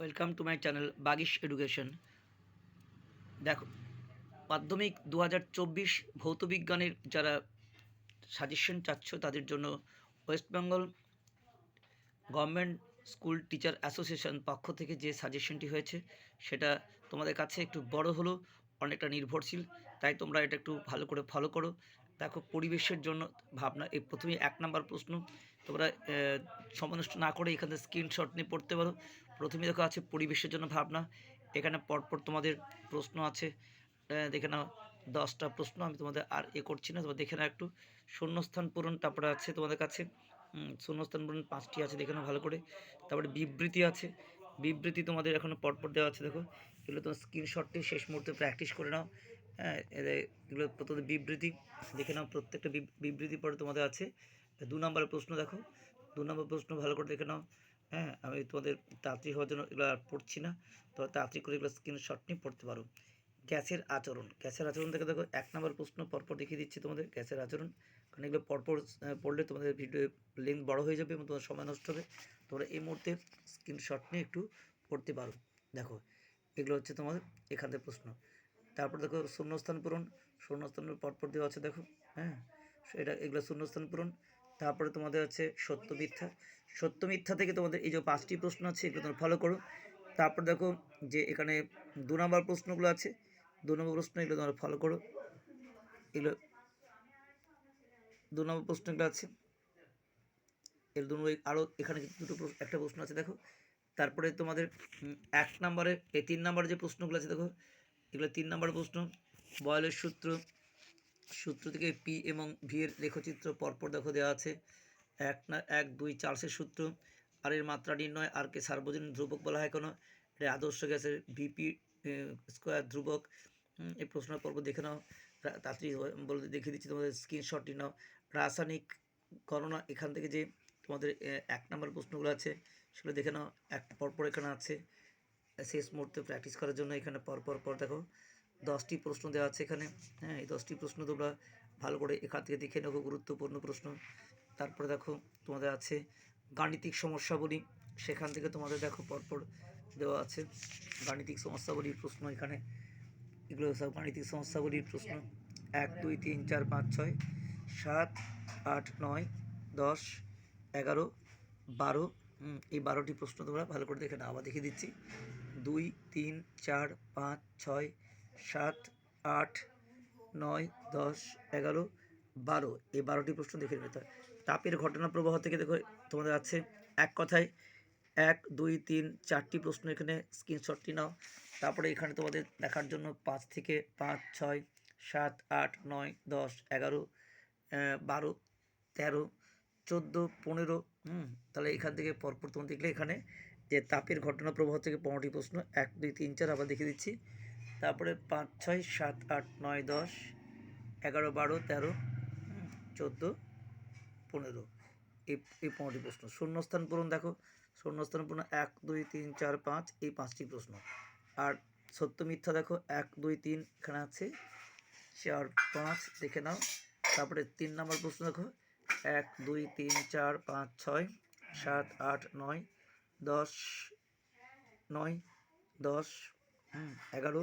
Welcome to my channel Bagish education. দেখো, মাধ্যমিক দু হাজার চব্বিশ ভৌতবিজ্ঞানের যারা সাজেশন চাচ্ছ, তাদের জন্য West Bengal government school teacher association পক্ষ থেকে যে সাজেশনটি হয়েছে, সেটা তোমাদের কাছে একটু বড় হলো, অনেকটা নির্ভরশীল, তাই তোমরা এটা একটু ভালো করে ফলো করো। দেখো, পরিবেশের জন্য ভাবনা, এই প্রথমেই এক নাম্বার প্রশ্ন, তোমরা নষ্ট না করে এখানে স্ক্রিনশট নিয়ে পড়তে পারো। প্রথমে দেখো আছে পরিবেশের জন্য ভাবনা। এখানে পরপর তোমাদের প্রশ্ন আছে। দেখে নাও, দশটা প্রশ্ন, আমি তোমাদের আর এ করছি না। তোমরা দেখে নাও একটু। শূন্যস্থান পূরণ, তারপরে আছে তোমাদের কাছে। শূন্যস্থান পূরণ পাঁচটি আছে, দেখে নাও ভালো করে। তারপরে বিবৃতি আছে। বিবৃতি তোমাদের এখনও পরপর দেওয়া আছে, দেখো। এগুলো তোমার স্ক্রিনশটটি শেষ মুহূর্তে প্র্যাকটিস করে নাও। হ্যাঁ এগুলো প্রথমে বিবৃতি, দেখে নাও প্রত্যেকটা বিব- বিবৃতি পরে তোমাদের আছে। দু নম্বরের প্রশ্ন দেখো। দু নম্বর প্রশ্ন ভালো করে দেখে নাও। হ্যাঁ আমি তোমাদের তাড়াতাড়ি হওয়ার জন্য এগুলো আর পড়ছি না। তো তাড়াতাড়ি করে এগুলো স্ক্রিনশট নিয়ে পড়তে পারো। গ্যাসের আচরণ। গ্যাসের আচরণ থেকে দেখো, এক নম্বর প্রশ্ন পরপর দেখিয়ে দিচ্ছি তোমাদের গ্যাসের আচরণ। কারণ এগুলো পরপর পড়লে তোমাদের ভিডিও লিঙ্ক বড় হয়ে যাবে এবং তোমার সময় নষ্ট হবে। তোমরা এই মুহূর্তে স্ক্রিনশট নিয়ে একটু পড়তে পারো। দেখো, এগুলো হচ্ছে তোমাদের এখান থেকে প্রশ্ন। তারপর দেখো, শূন্যস্থান পূরণ। শূন্যস্থান পরপর দেওয়া আছে, দেখো হ্যাঁ। এটা, এগুলো শূন্যস্থান পূরণ। তারপরে তোমাদের আছে সত্য মিথ্যা। সত্য মিথ্যা থেকে তোমাদের এই যে পাঁচটি প্রশ্ন আছে, এগুলো তোমরা ফলো করো। তারপর দেখো যে এখানে দু নম্বর প্রশ্নগুলো আছে, দু নম্বর প্রশ্ন এগুলো তোমরা ফলো করো। এগুলো দু নম্বর প্রশ্নগুলো আছে। এর দু নম্বর আরও এখানে দুটো একটা প্রশ্ন আছে, দেখো। তারপরে তোমাদের এক নম্বরে, এই তিন নম্বরে যে প্রশ্নগুলো আছে, দেখো। এগুলো তিন নম্বর প্রশ্ন, বয়লের সূত্র সূত্র থেকে পি এবং ভি এর লেখচিত্র পরপর দেখো দেওয়া আছে। এক না, এক, দুই চার্লসের সূত্র। আর এর মাত্রা নির্ণয় আর কে সার্বজনীন ধ্রুবক বলা হয় কেন। এটা আদর্শ গ্যাসের ভিপি স্কোয়ার ধ্রুবক। এই প্রশ্ন পর্ব দেখে নাও। তাড়াতাড়ি বলে দেখিয়ে দিচ্ছি তোমাদের স্ক্রিনশটটি নাও। রাসায়নিক গণনা এখান থেকে যে তোমাদের এক নম্বর প্রশ্নগুলো আছে, সেগুলো দেখে নাও। এক পরপর এখানে আছে। শেষ মুহূর্তে প্র্যাকটিস করার জন্য এখানে পরপর পর দেখো। দশটি প্রশ্ন দেওয়া আছে এখানে। হ্যাঁ এই দশটি প্রশ্ন তোমরা ভালো করে এখান থেকে দেখে নেব, গুরুত্বপূর্ণ প্রশ্ন। তারপরে দেখো, তোমাদের আছে গাণিতিক সমস্যাবলী। সেখান থেকে তোমাদের দেখো পরপর দেওয়া আছে গাণিতিক সমস্যাবলীর প্রশ্ন এখানে। এগুলো সব গাণিতিক সমস্যাবলীর প্রশ্ন। এক, দুই, তিন, চার, পাঁচ, ছয়, সাত, আট, নয়, দশ, এগারো, বারো। এই বারোটি প্রশ্ন তোমরা ভালো করে দেখে নাও। আবার দেখিয়ে দিচ্ছি। দুই, তিন, চার, পাঁচ, ছয় সাত, আট, নয়, দশ, এগারো, বারো। এই বারোটি প্রশ্ন দেখে নেবে তা- তাপের ঘটনা প্রবাহ থেকে দেখো, তোমাদের আছে এক কথায় এক, দুই, তিন, চারটি প্রশ্ন এখানে স্ক্রিনশটটি নাও। তারপরে এখানে তোমাদের দেখার জন্য পাঁচ থেকে পাঁচ, ছয়, সাত, আট, নয়, দশ, এগারো বারো, তেরো, চোদ্দ, পনেরো, হুম, তাহলে এখান থেকে পরপর তোমরা দেখলে এখানে যে তাপের ঘটনা প্রবাহ থেকে পনেরোটি প্রশ্ন, এক, দুই, তিন, চার আবার দেখিয়ে দিচ্ছি। তারপরে পাঁচ, ছয়, সাত, আট, নয়, দশ, এগারো, বারো, তেরো, চোদ্দ, পনেরো। এই এই পনেরোটি প্রশ্ন। শূন্যস্থান পূরণ দেখো। শূন্যস্থান পূরণ এক, দুই, তিন, চার, পাঁচ, এই পাঁচটি প্রশ্ন। আর সত্য মিথ্যা দেখো, এক, দুই, তিন, এখানে আছে। চার, পাঁচ, দেখে নাও। তারপরে তিন নম্বর প্রশ্ন দেখো। এক, দুই, তিন, চার, পাঁচ, ছয়, সাত, আট, নয়, দশ নয়, দশ এগারো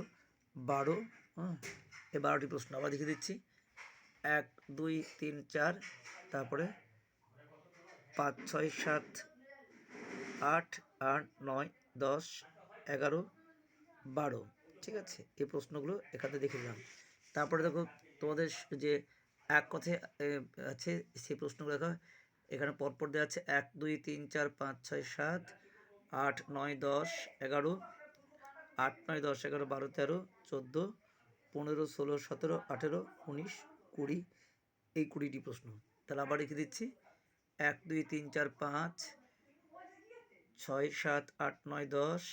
বারো হ্যাঁ? এই বারোটি প্রশ্ন আবার দেখিয়ে দিচ্ছি। এক দুই তিন চার তারপরে পাঁচ ছয় সাত আট আট নয় দশ এগারো বারো। ঠিক আছে এই প্রশ্নগুলো এখানে দেখে নিলাম। তারপরে দেখো তোমাদের যে এক কথায় এ, আছে সেই প্রশ্নগুলো দেখো। এখানে পরপর দেওয়া আছে এক দুই তিন চার পাঁচ ছয় সাত আট নয় দশ এগারো আট নয় দশ এগারো বারো তেরো চোদ্দ পনেরো ষোলো সতেরো আঠেরো উনিশ কুড়ি, এই কুড়িটি প্রশ্ন। তাহলে আবার রেখে দিচ্ছি। এক, দুই, তিন, চার, পাঁচ, ছয়, সাত, আট, নয়, দশ,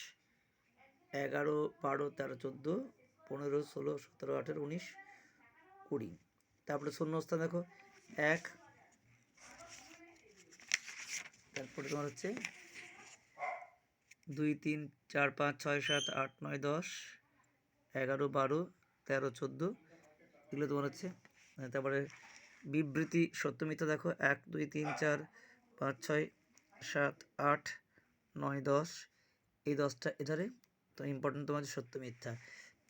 এগারো, বারো, তেরো, চোদ্দ, পনেরো, ষোলো, সতেরো, আঠেরো, উনিশ, কুড়ি। তারপরে শূন্যস্থান দেখো। এক, তারপরে তোমার হচ্ছে দুই তিন চার পাঁচ ছয় সাত আট নয় দশ এগারো বারো তেরো চোদ্দ এগুলো তোমার হচ্ছে তারপরে বিবৃতি সত্য মিথ্যা দেখো, এক, দুই, তিন, চার, পাঁচ, ছয়, সাত, আট, নয়, দশ, এই দশটা এধারে তো ইম্পর্টেন্ট তোমাদের সত্য মিথ্যা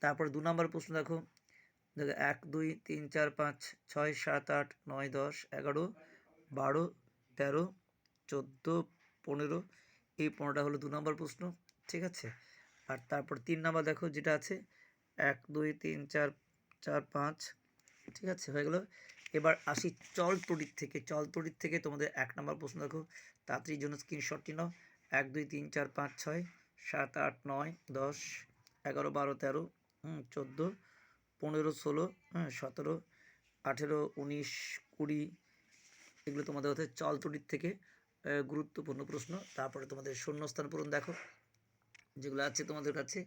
তারপর দু নম্বর প্রশ্ন দেখো দেখো এক, দুই, তিন, চার, পাঁচ, ছয়, সাত, আট, নয়, দশ, এগারো, বারো, তেরো, চোদ্দ, পনেরো এই পনেরোটা হলো দু নম্বর প্রশ্ন, ঠিক আছে? আর তারপর তিন নম্বর দেখো যেটা আছে, এক, দুই, তিন, চার চার, পাঁচ, ঠিক আছে? হয়ে গেলো। এবার আসি চল তড়িৎ থেকে। চল তড়িৎ থেকে তোমাদের এক নম্বর প্রশ্ন দেখো। তাড়াতাড়ির জন্য স্ক্রিনশটটি নাও। এক, দুই, তিন, চার, পাঁচ, ছয়, সাত, আট, নয়, দশ, এগারো, বারো, তেরো, হুম, চোদ্দ, পনেরো, ষোলো হ্যাঁ সতেরো, আঠেরো, উনিশ, কুড়ি, এগুলো তোমাদের হচ্ছে চল তড়িৎ থেকে। গুরুত্বপূর্ণ প্রশ্ন। তারপরে তোমাদের শূন্যস্থান পূরণ দেখো। যেগুলো আছে তোমাদের কাছে,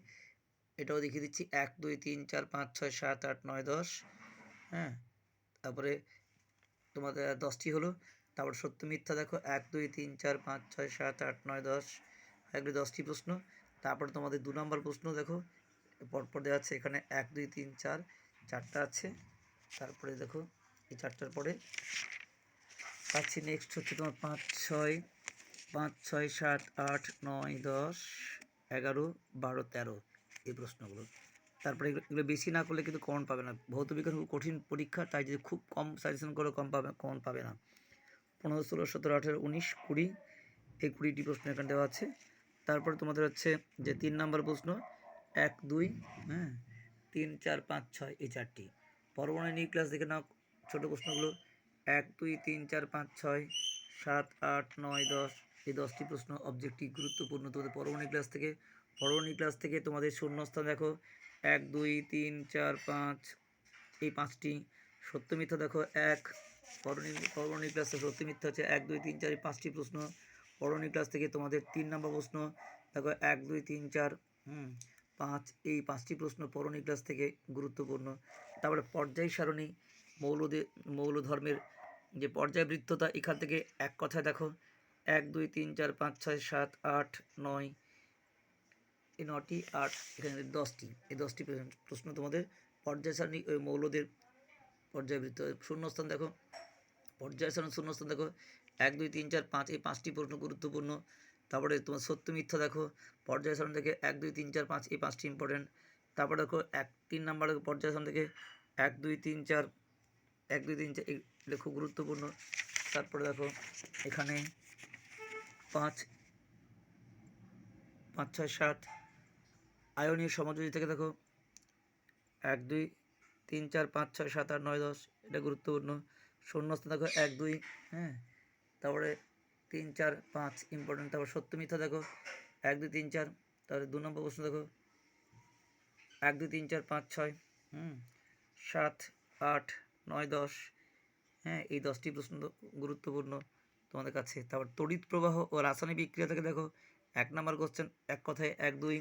এটাও দেখিয়ে দিচ্ছি। এক, দুই, তিন, চার, পাঁচ, ছয়, সাত, আট, নয়, দশ। হ্যাঁ? তারপরে তোমাদের দশটি হলো। তারপর সত্য মিথ্যা দেখো। এক, দুই, তিন, চার, পাঁচ, ছয়, সাত, আট, নয়, দশ। এগুলি দশটি প্রশ্ন। তারপরে তোমাদের দু নম্বর প্রশ্ন দেখো। পরপর দেওয়া আছে এখানে এক, দুই, তিন, চার। চারটা আছে। তারপরে দেখো এই চারটার পরে পাচ্ছি নেক্সট হচ্ছে তোমার পাঁচ ছয় পাঁচ ছয় সাত আট নয় দশ, এগারো, বারো, তেরো এই প্রশ্নগুলো। তারপরে এগুলো বেশি না করলে কিন্তু কমন পাবে না। ভৌত বিজ্ঞান খুব কঠিন পরীক্ষা, তাই যদি খুব কম সাজেশন করে কম পাবে কমন পাবে না। পনেরো, ষোলো, সতেরো, আঠেরো, উনিশ, কুড়ি, এই কুড়িটি প্রশ্ন এখানে দেওয়া আছে। তারপরে তোমাদের হচ্ছে যে তিন নম্বর প্রশ্ন, এক, দুই হ্যাঁ তিন, চার, পাঁচ, ছয়, এই চারটি। পরবর্তী নিউ ক্লাস দেখে নাও ছোটো প্রশ্নগুলো। এক, দুই, তিন, চার, পাঁচ, ছয়, সাত, আট, নয়, দশ। এই দশটি প্রশ্ন অবজেক্টিভ গুরুত্বপূর্ণ। তোমাদের পরবর্তী ক্লাস থেকে, পরবর্তী ক্লাস থেকে তোমাদের শূন্যস্থান দেখো। এক, দুই, তিন, চার, পাঁচ। এই পাঁচটি সত্য মিথ্যা দেখো। এক, পরবর্তী ক্লাসে সত্য মিথ্যা হচ্ছে এক, দুই, তিন, চার, এই পাঁচটি প্রশ্ন। পরবর্তী ক্লাস থেকে তোমাদের তিন নম্বর প্রশ্ন। দেখো, এক, দুই, তিন, চার, হুম, পাঁচ। এই পাঁচটি প্রশ্ন পরবর্তী ক্লাস থেকে গুরুত্বপূর্ণ। তারপরে পর্যায় সারণী মৌলদে মৌল ধর্মের যে পর্যায়বৃত্ততা, এখান থেকে এক কথায় দেখো, এক, দুই, তিন, চার, পাঁচ, ছয়, সাত, আট, নয়, এই নটি, আট, এখানে দশটি, এই দশটি প্রশ্ন- তোমাদের পর্যায় সারণী ওই মৌলদের পর্যায়বৃত্ত, শূন্যস্থান দেখো, পর্যায় সারণী শূন্যস্থান দেখো, এক, দুই, তিন, চার, পাঁচ, এই পাঁচটি প্রশ্ন গুরুত্বপূর্ণ, তারপরে তোমার সত্য মিথ্যা দেখো, পর্যায় সারণী থেকে এক, দুই, তিন, চার, পাঁচ, এই পাঁচটি ইম্পর্টেন্ট তারপরে দেখো, এক, তিন নাম্বার পর্যায় সারণী থেকে এক, দুই, তিন, চার, এক, দুই, তিন, চার এগুলো খুব গুরুত্বপূর্ণ। তারপরে দেখো, এখানে পাঁচ পাঁচ, ছয়, সাত, আয়নীয় সমাযোজী থেকে দেখো, এক, দুই, তিন, চার, পাঁচ, ছয়, সাত, আট, নয়, দশ, এটা গুরুত্বপূর্ণ। শূন্যস্থান দেখো, এক, দুই হ্যাঁ? তারপরে তিন, চার, পাঁচ ইম্পর্টেন্ট তারপর সত্য মিথ্যা দেখো, এক, দুই, তিন, চার তারপরে দু নম্বর প্রশ্ন দেখো, এক, দুই, তিন, চার, পাঁচ, ছয়, হুম? সাত, আট, নয়, দশ হ্যাঁ এই দশটি প্রশ্ন গুরুত্বপূর্ণ তোমাদের কাছে। তারপর তড়িৎ প্রবাহ ও রাসায়নিক বিক্রিয়া থেকে দেখো, এক নম্বর কোশ্চেন এক কথায় এক দুই।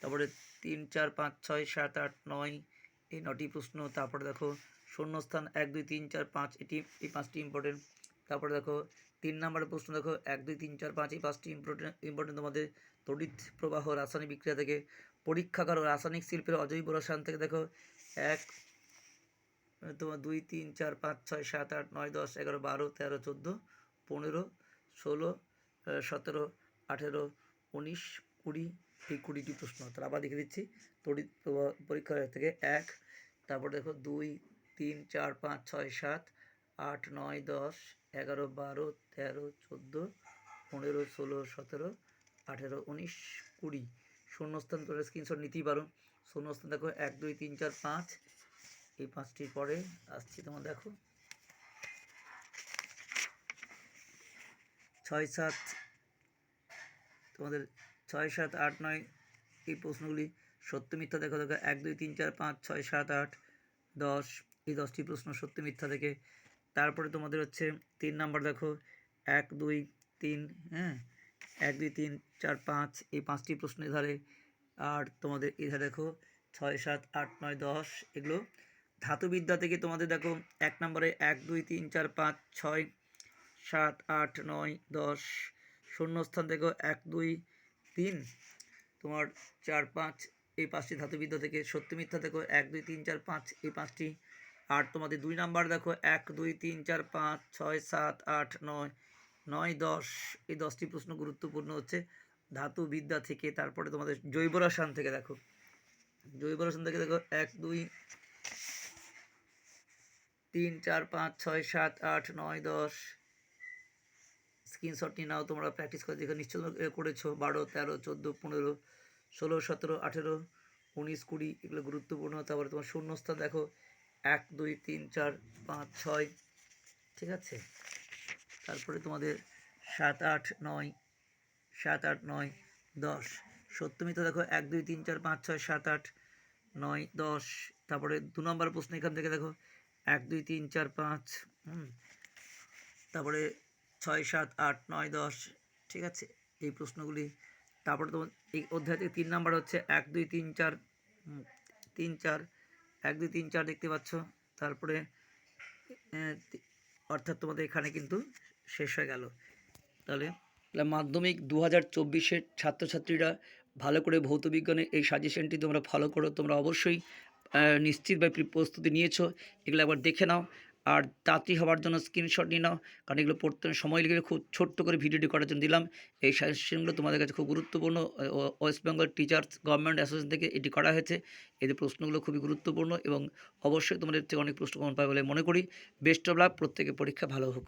তারপরে তিন, চার, পাঁচ, ছয়, সাত, আট, নয়, এই নটি প্রশ্ন। তারপরে দেখো, শূন্যস্থান এক, দুই, তিন, চার, পাঁচ, এটি, এই পাঁচটি ইম্পর্টেন্ট তারপরে দেখো, তিন নম্বরের প্রশ্ন দেখো, এক, দুই, তিন, চার, পাঁচ, এই পাঁচটি ইম্পর্টেন্ট ইম্পর্টেন্ট তোমাদের তড়িৎ প্রবাহ রাসায়নিক বিক্রিয়া থেকে। পরীক্ষাগার ও রাসায়নিক শিল্পের অজৈব রসায়ন থেকে দেখো, এক তোমার দুই, তিন, চার, পাঁচ, ছয়, সাত, আট, নয়, দশ, এগারো, বারো, তেরো, চোদ্দ, পনেরো, ষোলো সতেরো, আঠেরো, উনিশ, কুড়ি, এই কুড়িটি প্রশ্ন। তাহলে আবার দেখে দিচ্ছি। তড়িৎ পরীক্ষা থেকে এক, তারপর দেখো দুই, তিন, চার, পাঁচ, ছয়, সাত, আট, নয়, দশ, এগারো, বারো, তেরো, চোদ্দ, পনেরো, ষোলো, সতেরো, আঠেরো, উনিশ, কুড়ি। শূন্যস্থান করে স্ক্রিনশট নিতেই পারো। শূন্যস্থান দেখো এক, দুই, তিন, চার, পাঁচ এই পাঁচটির পরে আসছি তোমার দেখো। ছয় সাত, তোমাদের ছয় সাত আট নয়, এই প্রশ্নগুলি সত্য মিথ্যা দেখো দেখো, এক, দুই, তিন, চার, পাঁচ, ছয়, সাত, আট, দশ, এই দশটি প্রশ্ন সত্য মিথ্যা থেকে। তারপরে তোমাদের হচ্ছে তিন নাম্বার দেখো, এক, দুই, তিন হ্যাঁ এক, দুই, তিন, চার, পাঁচ, এই পাঁচটি প্রশ্ন ধারে। আর তোমাদের এধারে দেখো, ছয়, সাত, আট, নয়, দশ, এগুলো ধাতুবিদ্যা থেকে তোমাদের দেখো, এক নম্বরে এক, দুই, তিন, চার, পাঁচ, ছয়, সাত, আট, নয়, দশ, শূন্যস্থান দেখো এক, দুই, তিন। তোমার চার, পাঁচ, এই পাঁচটি ধাতুবিদ্যা থেকে সত্য মিথ্যা দেখো এক, দুই, তিন, চার, পাঁচ, এই পাঁচটি। আর তোমাদের দুই নাম্বার দেখো, এক, দুই, তিন, চার, পাঁচ, ছয়, সাত, আট, নয় নয়, দশ। এই দশটি প্রশ্ন গুরুত্বপূর্ণ হচ্ছে ধাতু বিদ্যা থেকে। তারপরে তোমাদের জৈব রসায়ন থেকে দেখো। জৈব রসায়ন থেকে দেখো, এক, দুই তিন, চার, পাঁচ, ছয়, সাত, আট, নয়, দশ। স্ক্রিনশট নিয়ে নাও, তোমরা প্র্যাকটিস করে দেখো নিশ্চয় করেছ। বারো, তেরো, চোদ্দ, পনেরো, ষোলো, সতেরো, আঠেরো, উনিশ, কুড়ি, এগুলো গুরুত্বপূর্ণ। তারপরে তোমার শূন্যস্থান দেখো, এক, দুই, তিন, চার, পাঁচ, ছয়। ঠিক আছে? তারপরে তোমাদের সাত, আট, নয়, সাত, আট, নয়, দশ। সপ্তমীতে দেখো, এক, দুই, তিন, চার, পাঁচ, ছয়, সাত, আট, নয়, দশ। তারপরে দু নম্বর প্রশ্ন এখান থেকে দেখো এক, দুই, তিন, চার, পাঁচ তারপরে ছয়, সাত, আট, নয়, দশ, ঠিক আছে? এই প্রশ্নগুলি। তারপরে তোমার এই অধ্যায় থেকে তিন নাম্বার হচ্ছে এক, দুই, তিন, চার তিন, চার, এক, দুই, তিন, চার দেখতে পাচ্ছ। তারপরে অর্থাৎ তোমাদের এখানে কিন্তু শেষ হয়ে গেল। তাহলে মাধ্যমিক দু হাজার চব্বিশের ছাত্রছাত্রীরা ভালো করে ভৌত বিজ্ঞানের এই সাজেশনটি তোমরা ফলো করো। তোমরা অবশ্যই নিশ্চিতভাবে প্রি- প্রস্তুতি নিয়েছো, এগুলো একবার দেখে নাও। আর তাঁতি হওয়ার জন্য স্ক্রিনশট নিয়ে নাও, কারণ এগুলো পড়তে সময় লেগে খুব ছোট্ট করে ভিডিওটি করার জন্য দিলাম। এই সাজেশনগুলো তোমাদের কাছে খুব গুরুত্বপূর্ণ। West Bengal teachers government association থেকে এটি করা হয়েছে। এদের প্রশ্নগুলো খুবই গুরুত্বপূর্ণ এবং অবশ্যই তোমাদের থেকে অনেক প্রশ্ন কমন পাবে বলে মনে করি। বেস্ট অফ লাভ প্রত্যেকের পরীক্ষা ভালো হোক।